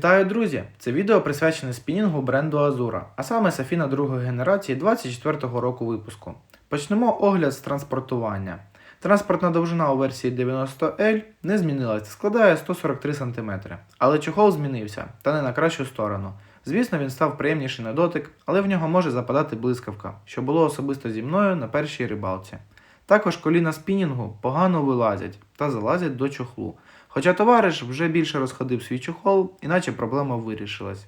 Вітаю, друзі! Це відео присвячене спінінгу бренду Azura, а саме Сафіна другої генерації 24-го року випуску. Почнемо огляд з транспортування. Транспортна довжина у версії 90L не змінилася, складає 143 см. Але чохол змінився, та не на кращу сторону. Звісно, він став приємніший на дотик, але в нього може западати блискавка, що було особисто зі мною на першій рибалці. Також коліна спінінгу погано вилазять та залазять до чохлу. Хоча товариш вже більше розходив свій чохол, іначе проблема вирішилась.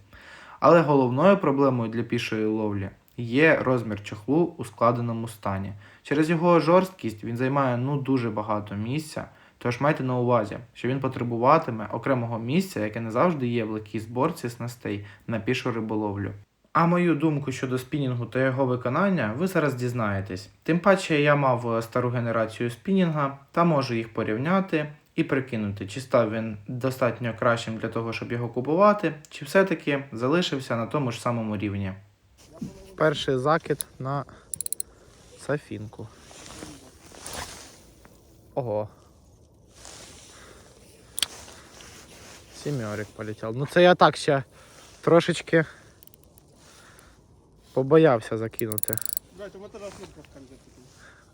Але головною проблемою для пішої ловлі є розмір чохлу у складеному стані. Через його жорсткість він займає ну дуже багато місця, тож майте на увазі, що він потребуватиме окремого місця, яке не завжди є в легкій зборці снастей на пішу риболовлю. А мою думку щодо спінінгу та його виконання ви зараз дізнаєтесь. Тим паче я мав стару генерацію спінінга та можу їх порівняти і прикинути, чи став він достатньо кращим для того, щоб його купувати, чи все-таки залишився на тому ж самому рівні. Перший закид на сафінку. Ого. Сімерик полетів. Ну це я так ще трошечки побоявся закинути. У мене раз в такий.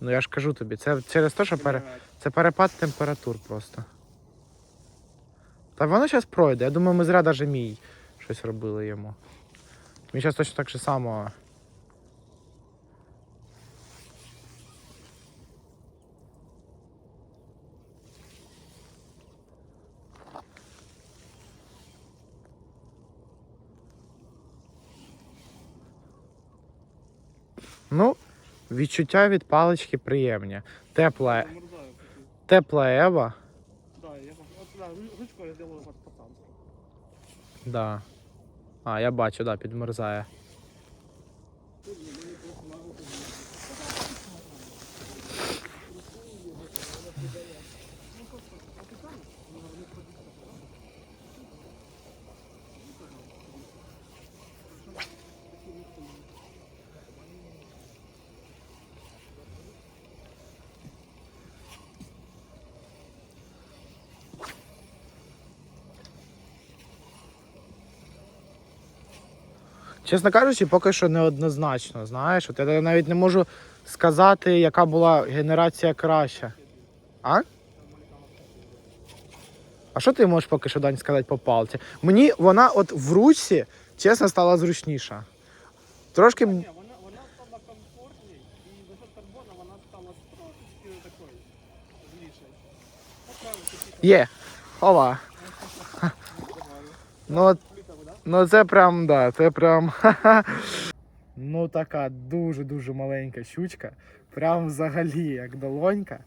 Ну я ж кажу тобі, це через те, що пере... це перепад температур просто. Та воно зараз пройде. Я думаю, ми зря навіть мій щось робили йому. Він зараз точно так же само. Ну, відчуття від палички приємні. Тепла, тепла Ева. Делаю. Да. А, я бачу, да, підмерзає. Чесно кажучи, поки що неоднозначно, знаєш. От я навіть не можу сказати, яка була генерація краща. А? А що ти можеш поки що Дань сказати по палці? Мені вона от в ручці, чесно, стала зручніша. Трошки. Ні, вона, вона стала комфортній, і за карбона вона стала трошечки такою злішою. Є. Ова. Ну, от? Ну це прям, да, це прям. Ну така дуже-дуже маленька щучка. Прям взагалі як долонька.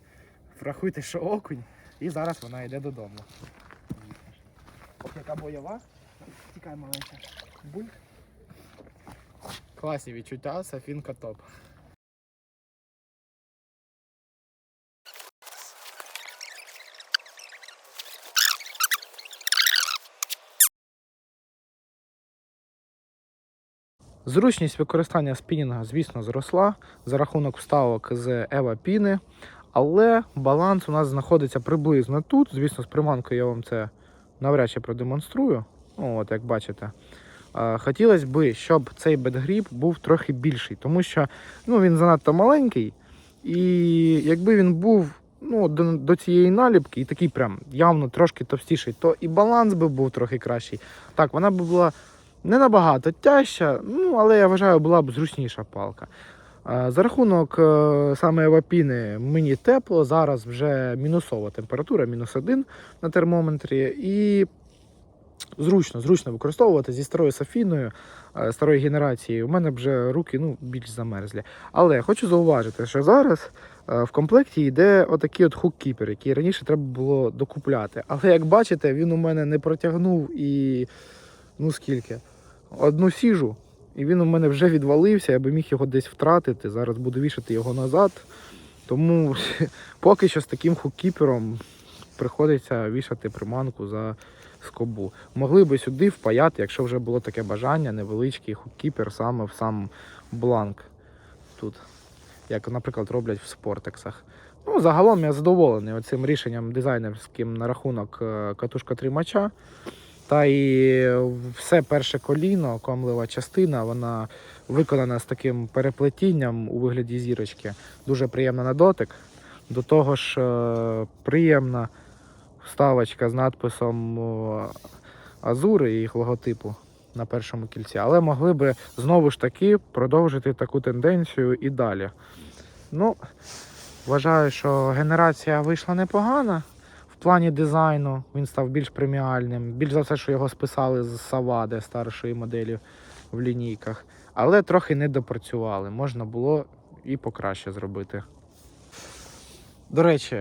Врахуйте, що окунь. І зараз вона йде додому. Ох, яка бойова. Тікай маленька. Буль. Класні відчуття, Сафінка топ. Зручність використання спінінга, звісно, зросла за рахунок вставок з Ева Піни, але баланс у нас знаходиться приблизно тут. Звісно, з приманкою я вам це навряд чи продемонструю. Ну, От, як бачите. Хотілося б, щоб цей бедгріп був трохи більший, тому що ну, він занадто маленький. І якби він був ну, до, до цієї наліпки і такий прям явно трошки товстіший, то і баланс би був трохи кращий. Так, вона б була не набагато тяжча, ну, але я вважаю, була б зручніша палка. Е, За рахунок е, саме вапіни мені тепло, зараз вже мінусова температура, мінус один на термометрі. І зручно, зручно використовувати зі старою сафіною, е, старої генерації. У мене вже руки ну, більш замерзлі. Але хочу зауважити, що зараз в комплекті йде отакий от хук-кіпер, який раніше треба було докупляти. Але як бачите, він у мене не протягнув і ну скільки? Одну сіжу, і він у мене вже відвалився, я би міг його десь втратити. Зараз буду вішати його назад. Тому поки що з таким хуккіпером приходиться вішати приманку за скобу. Могли би сюди впаяти, якщо вже було таке бажання, невеличкий хуккіпер саме в сам бланк тут. Як, наприклад, роблять в спортексах. Ну, загалом я задоволений цим рішенням дизайнерським на рахунок е, катушка тримача. Та і все перше коліно, комлива частина, вона виконана з таким переплетінням у вигляді зірочки. Дуже приємна на дотик. До того ж, е, приємна вставочка з надписом Азури і їх логотипу на першому кільці. Але могли би знову ж таки продовжити таку тенденцію і далі. Ну, вважаю, що генерація вийшла непогана. Плані дизайну він став більш преміальним. Більш за все, що його списали з Савади старшої моделі в лінійках. Але трохи не допрацювали. Можна було і покраще зробити. До речі,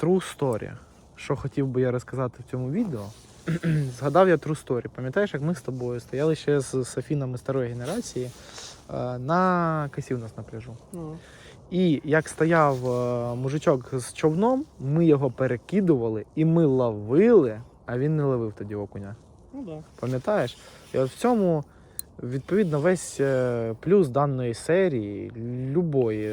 True Story. Що хотів би я розказати в цьому відео. Згадав я True Story. Пам'ятаєш, як ми з тобою стояли ще з Софінами старої генерації е, на косі у нас на пляжу. Ну, І як стояв е, мужичок з човном, ми його перекидували і ми ловили, а він не ловив тоді окуня. ну да. Пам'ятаєш? І от в цьому відповідно весь е, плюс даної серії, любої,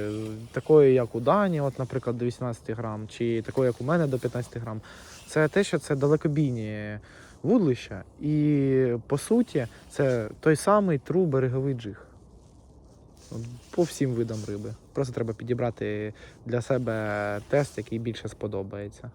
такої, як у Дані, от, наприклад, до 18 грам, чи такої, як у мене до 15 грам, це те, що це далекобійні вудлища. І по суті, це той самий тру береговий джиг. По всім видам риби. Просто треба підібрати для себе тест, який більше сподобається.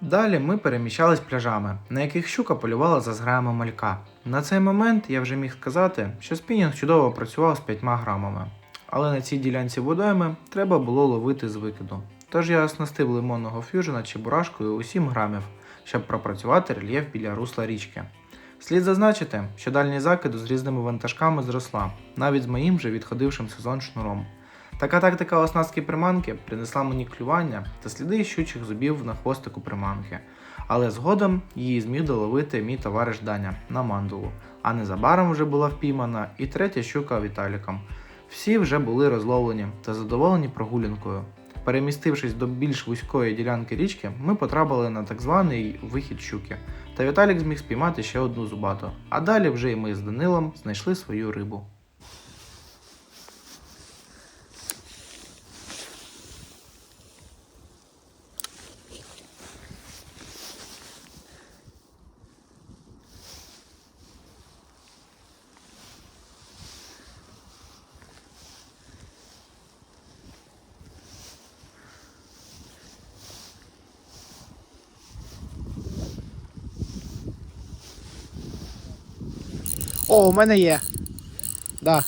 Далі ми переміщались пляжами, на яких щука полювала за зграями малька. На цей момент я вже міг сказати, що спінінг чудово працював з 5 грамами. Але на цій ділянці водойми треба було ловити з викиду. Тож я оснастив лимонного ф'южена чебурашкою у 7 грамів, щоб пропрацювати рельєф біля русла річки. Слід зазначити, що дальність закиду з різними вантажками зросла, навіть з моїм вже відходившим сезон шнуром. Така тактика оснастки приманки принесла мені клювання та сліди щучих зубів на хвостику приманки, але згодом її зміг доловити мій товариш Даня на мандулу, а незабаром вже була впіймана і третя щука Віталіком. Всі вже були розловлені та задоволені прогулянкою. Перемістившись до більш вузької ділянки річки, ми потрапили на так званий вихід щуки, та Віталік зміг спіймати ще одну зубату. А далі вже і ми з Данилом знайшли свою рибу. О, у мене є. Да.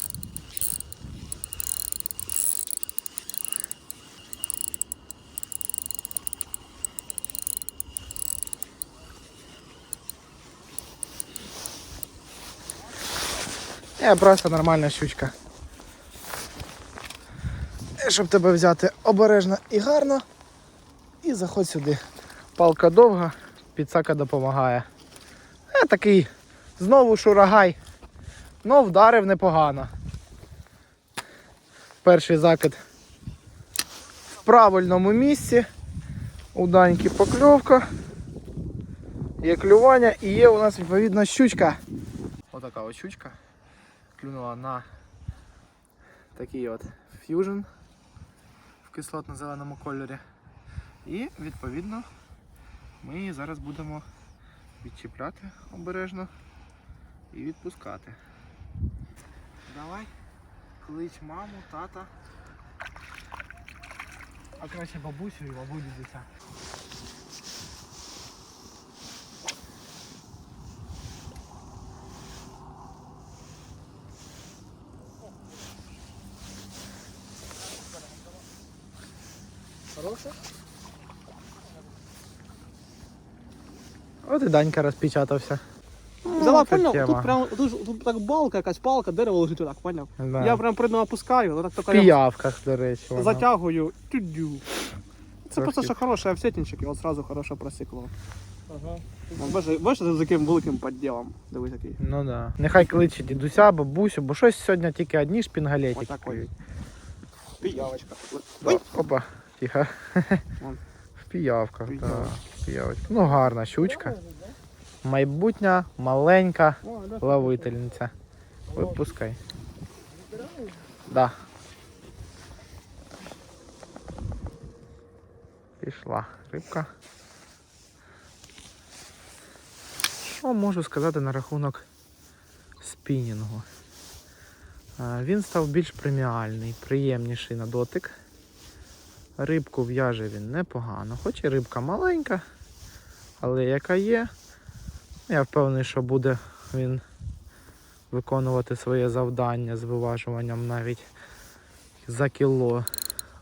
Е, просто нормальна щучка. Е, Щоб тебе взяти обережно і гарно. І заходь сюди. Палка довга, підсака допомагає. Е, такий Знову шурагай. Ну, вдарив непогано. Перший закид в правильному місці. У Даньки покльовка. Є клювання і є у нас відповідно щучка. Отака ось щучка. Клюнула на такий от ф'южн в кислотно-зеленому кольорі. І відповідно ми її зараз будемо відчіпляти обережно і відпускати. Давай, клич маму, тата. А краще бабусю і бабусю дитя. Хороша? От і Данька розпечатався. Взяла, Ну, понял, тут прям тут, тут так балка, якась палка, дерево лежить отак, поняв? Да. Я прям придно опускаю, отак В тільки я піявках, до речі. воно. затягую, тюдю. Це Трохи. просто що хороше, а в сетінчик його одразу хорошо просікло. Ага. Бачиш, бачиш, з яким великим підділом. Дивись який. Ну да. Нехай кличе дідуся, бабусю, бо щось сьогодні тільки одні шпінгалетики. Отакої. Піявочка. Да. Опа, тихо. Вон. В піявках, так. Піявочка. Ну гарна щучка. Майбутня, маленька ловительниця. Випускай. Да. Пішла рибка. Що можу сказати на рахунок спінінгу? Е, Він став більш преміальний, приємніший на дотик. Рибку в'яже він непогано, хоч і рибка маленька, але яка є. Я впевнений, що буде він виконувати своє завдання з виважуванням навіть за кіло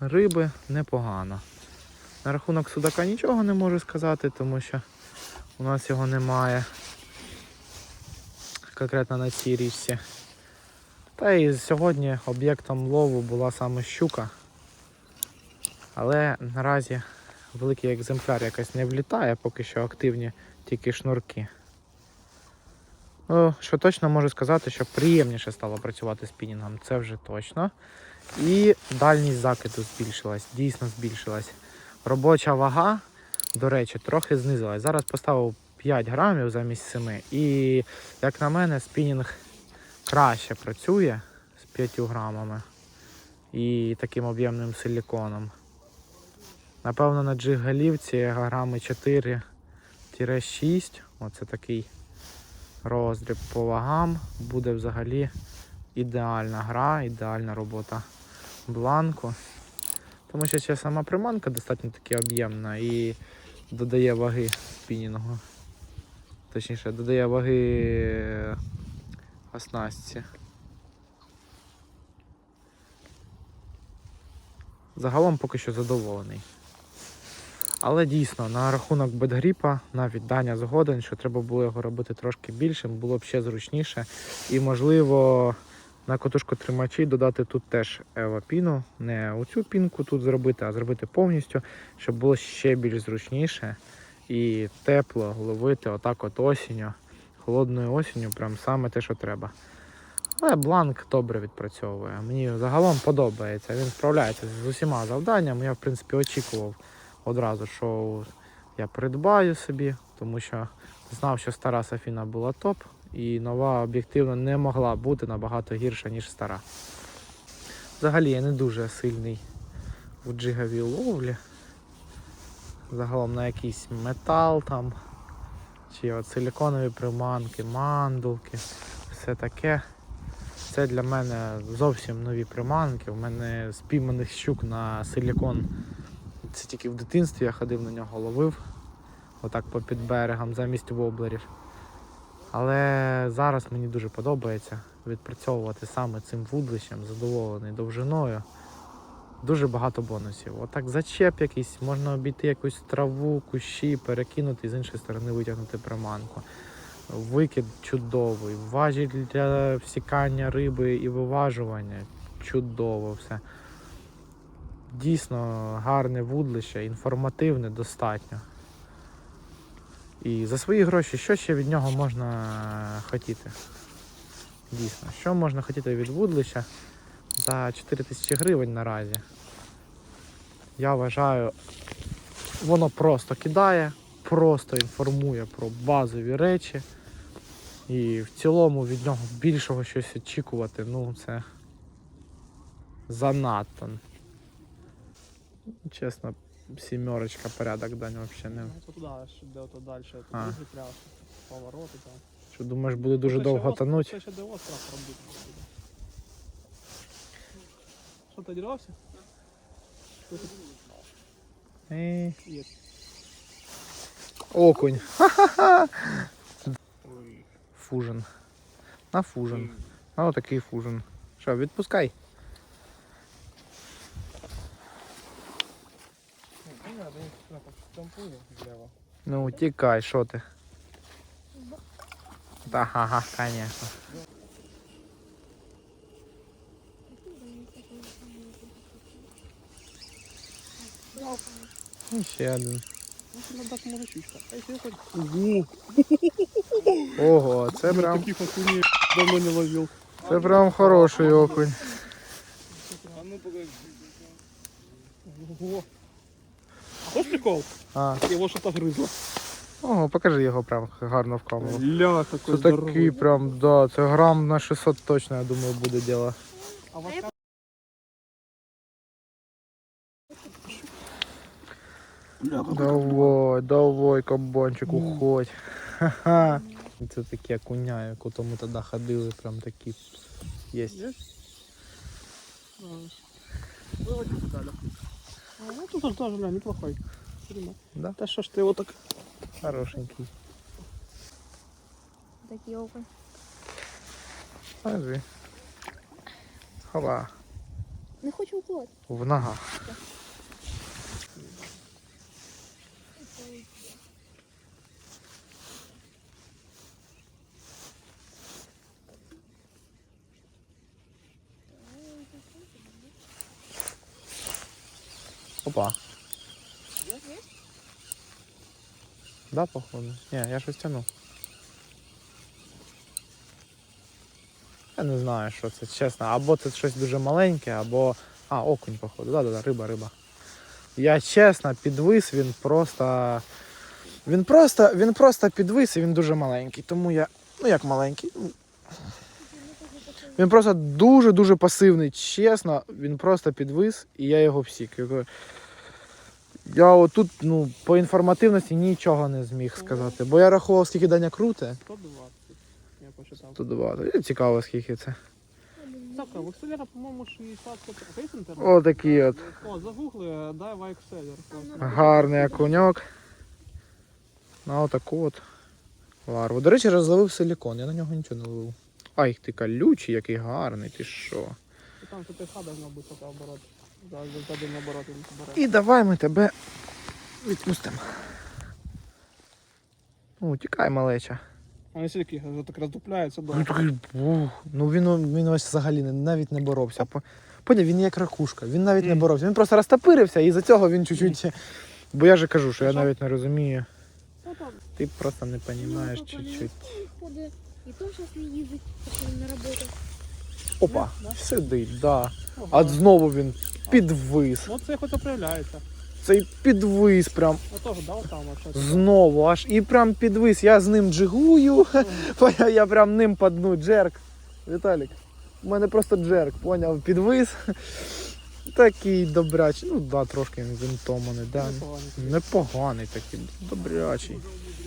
риби непогано. На рахунок судака нічого не можу сказати, тому що у нас його немає конкретно на цій річці. Та і сьогодні об'єктом лову була саме щука. Але наразі великий екземпляр якось не влітає, поки що активні тільки шнурки. Ну, що точно можу сказати, що приємніше стало працювати спінінгом, це вже точно. І дальність закиду збільшилась, дійсно збільшилась. Робоча вага, до речі, трохи знизилась. Зараз поставив 5 грамів замість 7. І, як на мене, спінінг краще працює з 5 грамами і таким об'ємним силіконом. Напевно, на джигалівці грами 4-6. Оце такий роздріб по вагам. Буде взагалі ідеальна гра, ідеальна робота бланку. Тому що ще сама приманка достатньо таки об'ємна і додає ваги спінінгу. Точніше, додає ваги оснастці. Загалом поки що задоволений. Але дійсно, на рахунок бедгріпа навіть Даня згоден, що треба було його робити трошки більшим, було б ще зручніше. І можливо на котушку тримачі додати тут теж евапіну, не оцю пінку тут зробити, а зробити повністю, щоб було ще більш зручніше і тепло ловити отак от осінню, холодною осінню, прям саме те, що треба. Але бланк добре відпрацьовує. Мені загалом подобається. Він справляється з усіма завданнями. Я, в принципі, очікував одразу, що я придбаю собі, тому що знав, що стара Сафіна була топ, і нова об'єктивно не могла бути набагато гірша, ніж стара. Взагалі я не дуже сильний в джиговій ловлі. Загалом на якийсь метал там, чи от силіконові приманки, мандулки, все таке. Це для мене зовсім нові приманки. У мене спійманих щук на силікон. Це тільки в дитинстві я ходив на нього ловив. Отак по під берегам замість воблерів. Але зараз мені дуже подобається відпрацьовувати саме цим вудлищем, задоволений довжиною. Дуже багато бонусів. Отак зачеп якийсь, можна обійти якусь траву, кущі, перекинути і з іншої сторони витягнути приманку. Викид чудовий, важіль для всікання риби і виважування. Чудово все. Дійсно гарне вудлище, інформативне достатньо. І за свої гроші, що ще від нього можна хотіти? Дійсно, що можна хотіти від вудлища за 4 тисячі гривень наразі? Я вважаю, воно просто кидає, просто інформує про базові речі. І в цілому від нього більшого щось очікувати, ну це занадто. Чесно, сімерочка порядок дань взагалі не. Ну, туди, аж де ото далі, А. дуже пляж, повороти там. Що думаєш, буде дуже Це ще довго ос- тонуть? Це ще де остров робити. Що ти дірався? Ей, є? Окунь. Ха-ха-ха. Фужен. На фужен. А отакий фужен. Що, відпускай. Ну, тікай, що ти? Та ага, конечно. Ще один. Ого! Ого, це прям, таких окуней давно не ловил. це прям хороший окунь. А ну покажи. Ого. А ось прикол? А, Його що-то гризло. ого, покажи його прям гарно в камеру. Ля, Це такой такий прям, да, це грам на 600 точно, я думаю, буде діло. Давай, давай, кабанчик, уходь. Ха-ха. Це такі окуня, як у тому тоді ходили, прям такі є. Ну тут тоже, бля, неплохой. Прямо. Да? Да что ж ты его так... Хорошенький. Такий окунь. Кажи. Хова. Не хочу уклад. В ногах. Опа. Да, походу? Ні, я щось тянув. Я не знаю, що це, чесно. Або це щось дуже маленьке, або. А, окунь, походу. Да, да, да, риба, риба. Я чесно, підвис, він просто. Він просто, він просто підвис і він дуже маленький. Тому я. Ну як маленький. ну, Він просто дуже-дуже пасивний. Чесно, він просто підвис і я його всік. Я отут, ну, по інформативності нічого не зміг сказати. Бо я рахував, скільки Даня круте. 120. Я посчитал. 120. Цікаво, скільки це. Так, в Excel, по-моему, 60 А есть? О, такий от. О, загугли, дай в Excel. Гарний окуньок. На отаку от ларву. До речі, розловив силікон, я на нього нічого не ловив. Ай, ти колючий, який гарний, ти що. І там ТТХ должна бути така оборот. І давай ми тебе відпустимо. Ну, тікай, малеча. Вони всі такі так роздупляються Ну, такий, бух. ну він, він ось взагалі навіть не боровся. По- Поняв, він як ракушка, він навіть не боровся. Він просто розтопирився і за цього він чуть-чуть. Бо я же кажу, що я навіть не розумію. Ти просто не розумієш Ну, чуть-чуть. І то зараз не їздить, на роботу. Опа, Да? сидить, да. А знову він підвис. Ну це хоч проявляється. Цей підвис прям Я теж дав там вообще. знову, аж і прям підвис. Я з ним джигую. Я прям ним по дну джерк. Віталік, у мене просто джерк, поняв, підвис. Такий добрячий. Ну да, трошки він винтоманий, да. Непоганий такий, добрячий.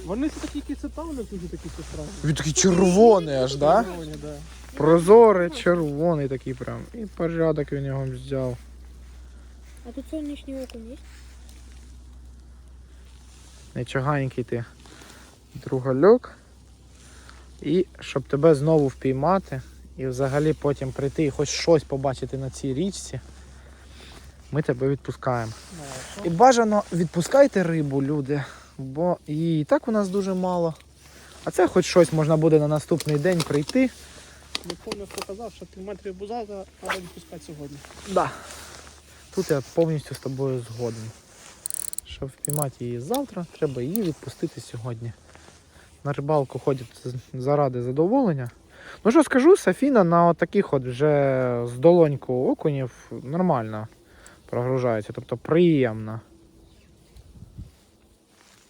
Вони всі такі якісь ставлять, дуже такі сестра. Він такий червоний аж, да? да. Прозорий, червоний такий прям. І порядок він його взяв. А тут сонячний окунь є? Нечаганький ти другальок. І щоб тебе знову впіймати і взагалі потім прийти і хоч щось побачити на цій річці, ми тебе відпускаємо. Ну, І бажано відпускайте рибу, люди, бо її і так у нас дуже мало. А це хоч щось можна буде на наступний день прийти. Не пам'ятаю, хто казав, що 3 метри буза треба відпускати сьогодні. Да. Тут я повністю з тобою згоден. Щоб впіймати її завтра, треба її відпустити сьогодні. На рибалку ходять заради задоволення. Ну що скажу, Сафіна на таких от вже з долоньку окунів нормально прогружається, тобто приємно.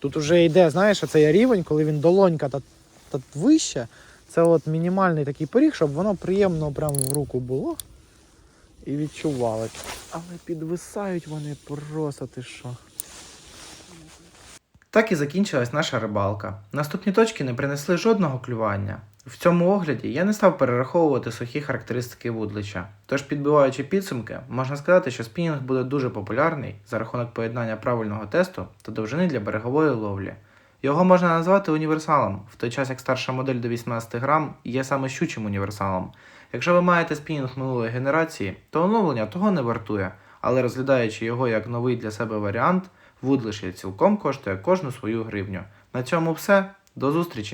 Тут вже йде, знаєш, цей рівень, коли він долонька та, та вище. Це от мінімальний такий поріг, щоб воно приємно прямо в руку було і відчували. Але підвисають вони просто ти що. Так і закінчилась наша рибалка. Наступні точки не принесли жодного клювання. В цьому огляді я не став перераховувати сухі характеристики вудлича. Тож, підбиваючи підсумки, можна сказати, що спінінг буде дуже популярний за рахунок поєднання правильного тесту та довжини для берегової ловлі. Його можна назвати універсалом, в той час як старша модель до 18 грам є саме щучим універсалом. Якщо ви маєте спінінг минулої генерації, то оновлення того не вартує, але розглядаючи його як новий для себе варіант, вудлиш цілком коштує кожну свою гривню. На цьому все. До зустрічі!